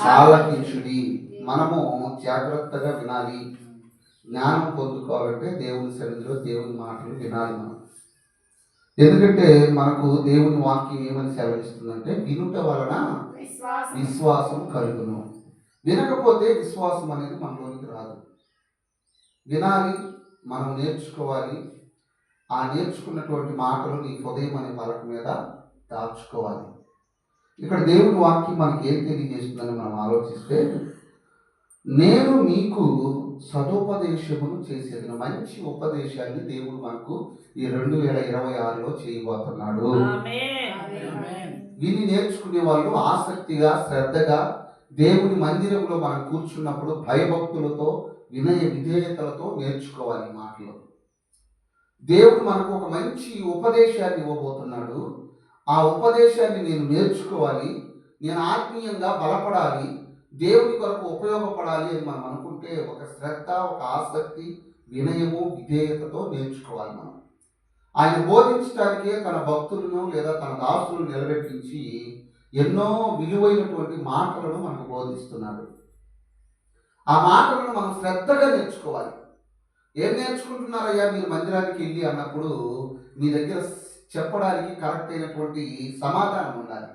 ఆలకించుడి మనము జాగ్రత్తగా వినాలి. జ్ఞానం పొందుకోవాలంటే దేవుని సన్నిధిలో దేవుని మాటలు వినాలి మనం. ఎందుకంటే మనకు దేవుని వాక్యం ఏమని సెలవిస్తుందంటే వినుట వలన విశ్వాసం కలుగును. వినకపోతే విశ్వాసం అనేది మనలోనికి రాదు. వినాలి మనం నేర్చుకోవాలి. ఆ నేర్చుకున్నటువంటి మాటలు నీ హృదయం అనే పలక మీద దాచుకోవాలి. ఇక్కడ దేవుని వాక్యం మనకి ఏం తెలియజేస్తుందని మనం ఆలోచిస్తే నేను మీకు సదుపదేశమును చేసేది మంచి ఉపదేశాన్ని దేవుడు మనకు ఈ రెండు వేల ఇరవై ఆరులో చేయబోతున్నాడు. విని నేర్చుకునే వాళ్ళు ఆసక్తిగా శ్రద్ధగా దేవుని మందిరంలో మనం కూర్చున్నప్పుడు భయభక్తులతో వినయ విధేయతలతో నేర్చుకోవాలి మాటలు. దేవుడు మనకు ఒక మంచి ఉపదేశాన్ని ఇవ్వబోతున్నాడు. ఆ ఉపదేశాన్ని నేను నేర్చుకోవాలి నేను ఆత్మీయంగా బలపడాలి దేవుని కొరకు ఉపయోగపడాలి అని మనం అనుకుంటే ఒక శ్రద్ధ ఒక ఆసక్తి వినయము విధేయతతో నేర్చుకోవాలి మనం. ఆయన బోధించడానికే తన భక్తులను లేదా తన దాసులను నిలబెట్టించి ఎన్నో విలువైనటువంటి మాటలను మనకు బోధిస్తున్నాడు. ఆ మాటలను మనం శ్రద్ధగా నేర్చుకోవాలి. ఏం నేర్చుకుంటున్నారయ్యా మీరు మందిరానికి వెళ్ళి అన్నప్పుడు మీ దగ్గర చెప్పడానికి కరెక్ట్ అయినటువంటి సమాధానం ఉండాలి.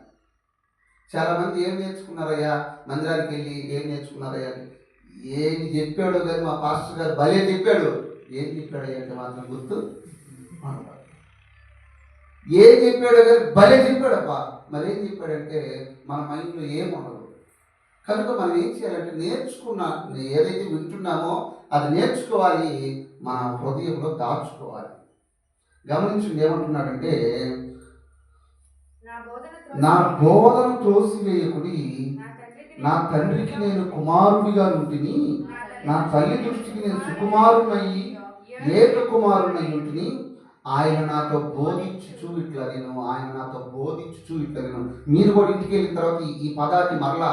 చాలామంది ఏం నేర్చుకున్నారయ్యా? మందిరానికి వెళ్ళి ఏం నేర్చుకున్నారయ్యా? ఏం చెప్పాడో కానీ మా పాస్టర్ గారు భలే చెప్పాడు. ఏం చెప్పాడయ్యా అంటే మాత్రం గుర్తు? ఏం చెప్పాడో కానీ భలే చెప్పాడబ్బా. మరి ఏం చెప్పాడంటే మన మైండ్లో ఏం ఉండదు. కనుక మనం ఏం చేయాలంటే నేర్చుకున్న ఏదైతే వింటున్నామో అది నేర్చుకోవాలి మన హృదయంలో దాచుకోవాలి. గమనించండి ఏమంటున్నాడంటే నా బోధన త్రోసివేయకుడి. నా తండ్రికి నేను కుమారుడిగా ఉంటిని నా తల్లి దృష్టికి నేను సుకుమారునయ్యి ఏక కుమారునై ఉంటిని ఆయన నాతో బోధించుచు ఇట్లా నేను ఆయన నాతో బోధించుచు ఇట్లా నేను మీరు కూడా ఇంటికి వెళ్ళిన తర్వాత ఈ- ఈ పదాన్ని మరలా